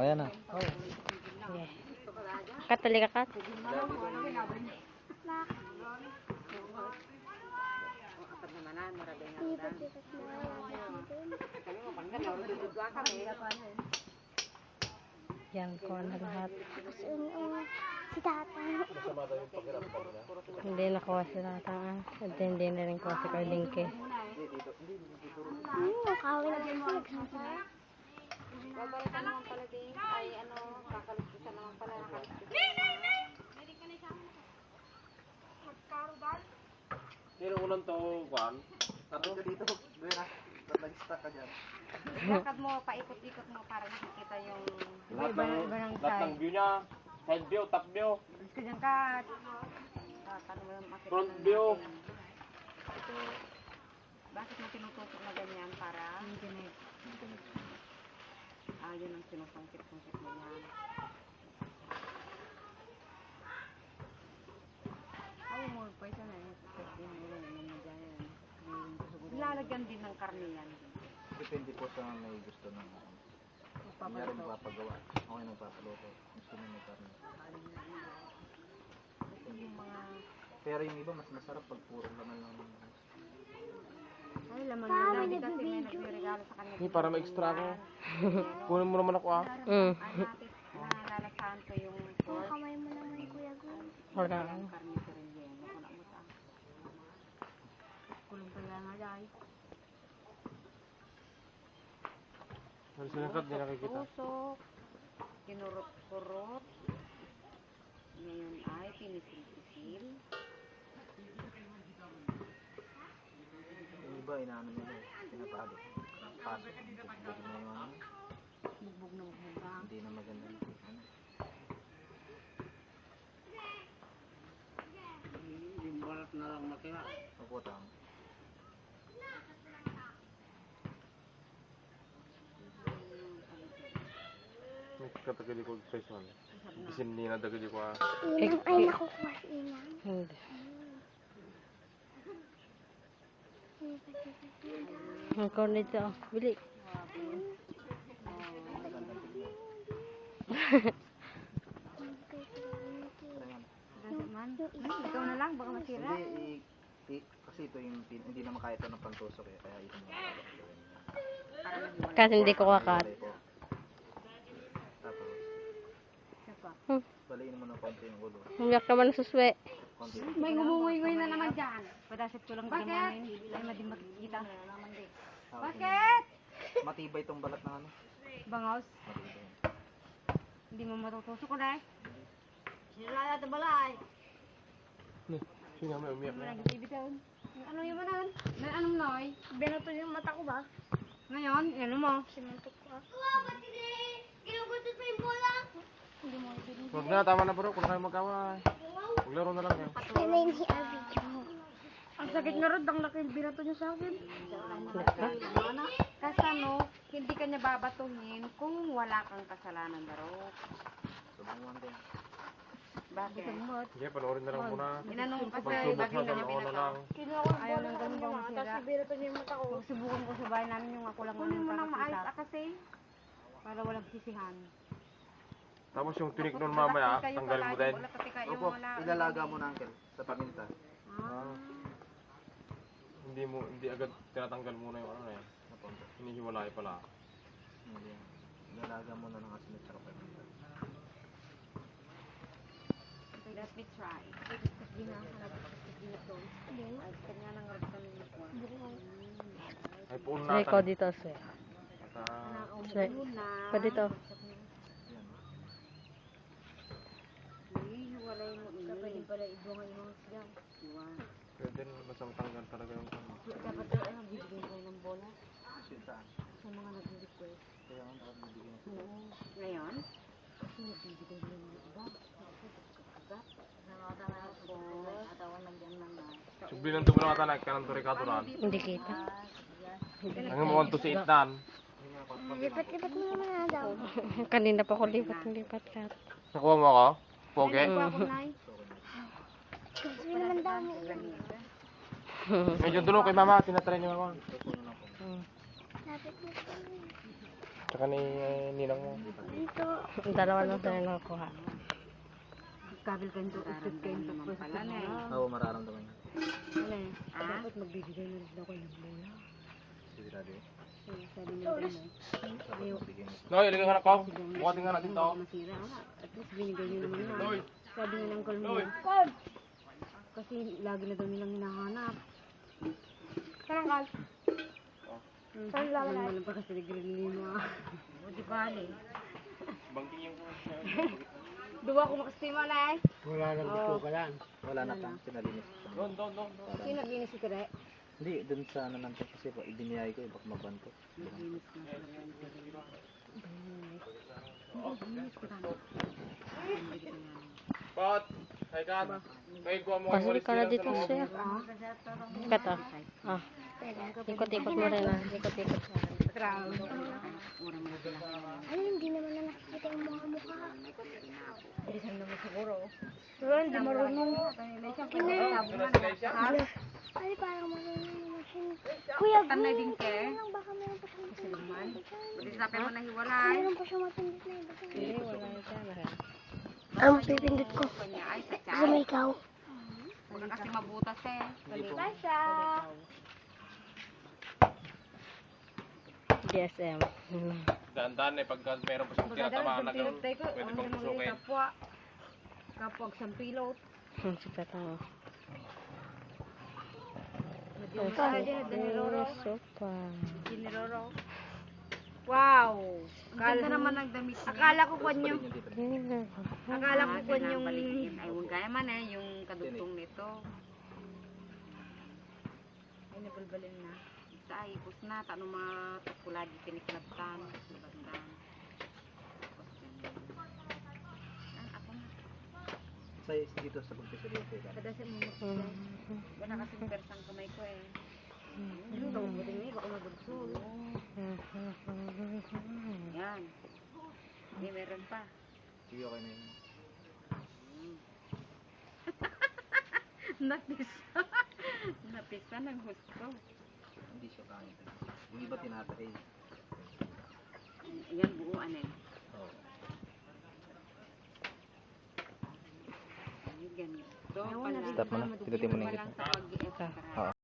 Oh, yan na. Yeah. Kat, tali ka, Kat. Yan ko na lahat. Si tatay. Hindi nakuha si Tata. ah. At hindi na rin kuha si Carlingke. Hmm, nakawin na siya. Pero unang to, Juan. Tapos ka dito. Na. Ba't nag-stuck ka dyan? Lakad mo, paikot-ikot mo para makikita yung... Lahat ng, lahat ng view niya. Side view, top view. Dyan ka. Mo makikita Front view. natin? Bakit mo tinutusok na ganyan para... Internet. Ah, yun ang sinusungkit-sungkit mo yan. Ay, mo pa ito na yun. Lalagyan din ng karne yan. Depende po sa may gusto ng Kunyari magpapagawa. Okay nagpapaluto. Kung sino may karne. Yung mga... Pero yung iba mas masarap pag puro laman lang ng Ay, laman yun lang. Hindi kasi may nagregalo sa kanya. Hindi, para ma-extra ko. Kunin mo naman ako ah. Mm. Ay, natin na lalasahan ko yung pork. kamay mo naman, Kuya Gun. Wala. Karne sa mo sa Kulong pa lang nga dahil. Pero sinakat, di nakikita. Tusok. Kinurot-kurot. Ngayon ay pinisil-pisil. Yung iba, inaano nila eh. Pinapalo. Pasok. Bugbog na yung ano. Bugbog na bugbog ka. Hindi na maganda. Ano. Yung balat na lang makina. Opo, katagali ko sa isang. Bisin hindi na dagali ko. Inang ay nakukuha si Inang. Hindi. Ang corn dito. Bili. Ikaw na lang, baka masira. Kasi ito yung hindi naman kaya ito ng pantusok eh. Kaya ito. Kasi hindi ko kakat. Tapos, Isa pa. Baliin mo ng konti yung ulo. Umiyak naman suswe. May ngumungoy-ngoy na naman dyan. Padasip ko lang Bakit? namin. Ay, madi makikita. Bakit? Matibay itong balat ng ano. Bangaws. Hindi mo matutusok ko na eh. Sinala na balay. Sino may umiyak na. Nag-ibitaw. Ano yung manan? Na anong noy? Binato yung mata ko ba? Ngayon, ano mo? Sinuntok ko. Huwag na, tama na bro. Kung na kayo magkaway. Maglaro na lang kayo. Ay, may hindi ang video mo. Ang sakit nga rin, ang laki binato niya sa akin. Kasi ano, hindi ka niya babatuhin kung wala kang kasalanan daro. Subukan din. Bakit? Sige, panoorin na lang muna. Inanong kasi bagay na na niya sa pinaka. lang. Kinuha ko Ayaw ng ganun bang masira. binato niya yung mata ko. Subukan ko sa bahay namin yung ako lang Kunin mo nang maayos ah, kasi. Para walang sisihan. Tapos yung tinik nun mamaya, tanggalin mo din. Opo, ilalaga mo na uncle sa paminta. Ah. Hindi mo, hindi agad tinatanggal muna yung ano na yan. Hinihiwalay pala. Hindi. Ilalaga mo na ng asin at saka paminta. Let me try. Ay, puun Ay, ko natin. dito, sir. Ah, Sir. Pa dito. Yan. Hiwalay mo ini. Pwede pala ibungan mo siya. Iwan. pwede rin masang tanggal talaga yung ano. Dapat daw ano, bibigyan ko ng bola Kasi saan? sa mga nag-request. Kaya ang dapat bibigyan ng Oo. Ngayon? Kasi nagbibigay mo ng iba. Kagat. Tapos, nagyan lang na. Subli ng tumulong ata na, kanang turikato ran. Hindi kita. Ang mo to si Itnan. Lipat-lipat mo naman na daw. Kanina pa ko lipat-lipat kat. Nakuha mo ako? Pogi? Ako Kasi naman daw may ilan. Medyo dulo kay mama, tinatry mo sa Tsaka ni eh, ninang mo. Dito. Dalawa lang sila nakuha. Kabil kayo to, ikot kayo to. Pala na eh. Oo, mararamdaman niya. Ano eh? Dapat magbibigay na rin ako ng bola. Sigurado yun. Sabi niya rin. Noy, ilagay ka na ko. Bukatin nga natin to. Masira. At least binigay niyo naman na. Noy. Sabi niya ng kalmo. Kasi lagi na daw nilang hinahanap. Parang kal. Saan lang Wala lang pa kasi nagre-renew mo ah. Di bale. Bangking yung Duwa ko makastima na eh. Wala na pa, sinalinis. Doon, doon, doon. doon. Sino naglinis si Tere? Hindi, dun sa ano nanto kasi po, ibiniyay ko, eh, baka mabanto. Naglinis na ko. Pot! Walis ka na dito siya. Ikat ah. Ah. Ikot-ikot mo rin ah. Ikot-ikot. Ano, hindi naman na nakikita yung mga mukha. Bilisan naman siguro. Pero hindi marunong. Kaya Ay, parang marunong naman siya. Kuya, Tanay din ke. lang baka meron pa siyang na sabi mo na hiwalay. Meron pa siyang matindit na iba. Hindi, wala yung camera. Ano pipindot ko? Ay sa ikaw. Wala kasi mabutas eh. Tasha! GSM. Hmm. Daan-daan eh, pagka meron pa siyang tinatamaan na gano'n, pwede ang pang pusukin. kapwa. Kapwa ang pilot. Hmm, Si Petang. Medyo masaya din, diniroro. Sopa. Wow! Ang ganda naman ng damit niya. Akala ko kwan yung, akala ko kwan yung, ay huwag kaya man eh, yung kadugtong nito. Ay, nabalbalin na. Isa ay, ipos na, tano mga pula di tiniklabtan, nabastan. Ah, ako na. Sa dito sa pagpisilito. Kada sa mga magpapay. Wala kasi persang kamay ko eh. Ano daw mo din eh, baka mabugsol. Yan. Hindi, meron pa. Sige, okay na yun. Napisa. Napisa ng gusto. Hindi siya kaya. Yung iba tinatay. Yan, buuan eh. Oo. Ay, ganito. Stop pala. mo na. Pindutin mo na yung pag-i-extra. Oo.